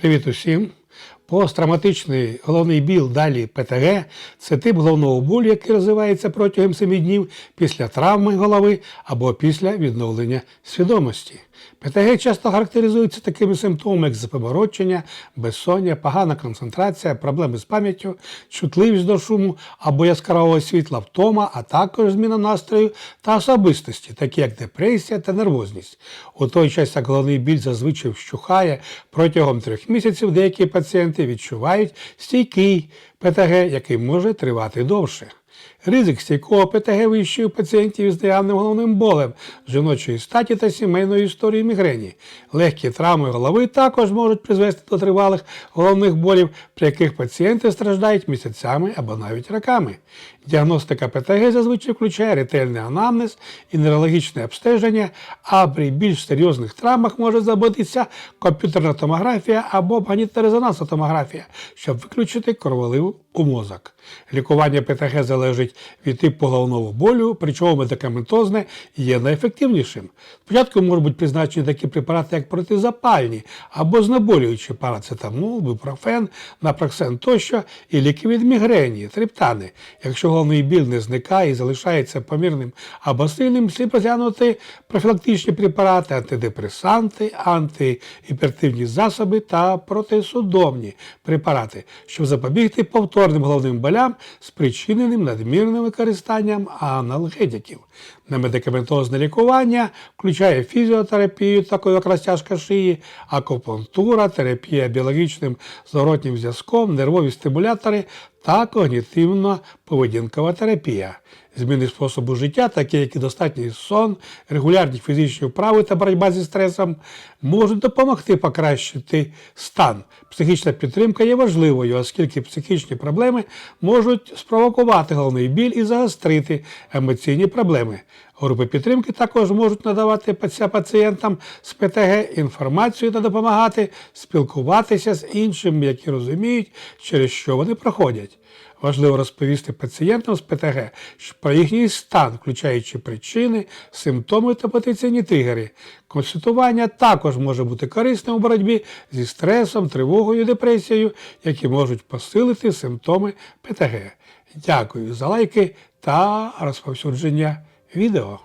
Привіт усім! Посттравматичний головний біл далі ПТГ це тип головного болю, який розвивається протягом 7 днів після травми голови або після відновлення свідомості. ПТГ часто характеризується такими симптомами, як запоморочення, безсоння, погана концентрація, проблеми з пам'яттю, чутливість до шуму або яскравого світла втома, а також зміна настрою та особистості, такі як депресія та нервозність. У той час, як головний біль зазвичай вщухає протягом трьох місяців, деякі пацієнти відчувають стійкий ПТГ, який може тривати довше. Ризик стійкого ПТГ вищий у пацієнтів із наявним головним болем, жіночої статі та сімейної історії мігрені. Легкі травми голови також можуть призвести до тривалих головних болів, при яких пацієнти страждають місяцями або навіть роками. Діагностика ПТГ зазвичай включає ретельний анамнез і нейрологічне обстеження, а при більш серйозних травмах може забитися комп'ютерна томографія або магнітно-резонансна томографія, щоб виключити кроволив у мозок. Лікування ПТГ залежить від типу головного болю, причому медикаментозне є найефективнішим. Спочатку можуть бути призначені такі препарати, як протизапальні або знеболюючі парацетамол, бупрофен, напроксен тощо, і ліки від мігрені, триптани. Якщо головний біль не зникає і залишається помірним або сильним, слід розглянути профілактичні препарати, антидепресанти, антигіпертивні засоби та протисудомні препарати, щоб запобігти повторним головним болям, спричиненим надмірним використанням аналгетиків. Немедикаментозне лікування включає фізіотерапію, таку як шиї, акупунктура, терапія біологічним зворотнім зв'язком, нервові стимулятори та когнітивно-поведінкова терапія. Зміни способу життя, такі як і достатній сон, регулярні фізичні вправи та боротьба зі стресом, можуть допомогти покращити стан. Психічна підтримка є важливою, оскільки психічні проблеми можуть спровокувати головний біль і загострити емоційні проблеми. Групи підтримки також можуть надавати пацієнтам з ПТГ інформацію та допомагати спілкуватися з іншими, які розуміють, через що вони проходять. Важливо розповісти пацієнтам з ПТГ про їхній стан, включаючи причини, симптоми та потенційні тригери. Консультування також може бути корисним у боротьбі зі стресом, тривогою, депресією, які можуть посилити симптоми ПТГ. Дякую за лайки та розповсюдження відео.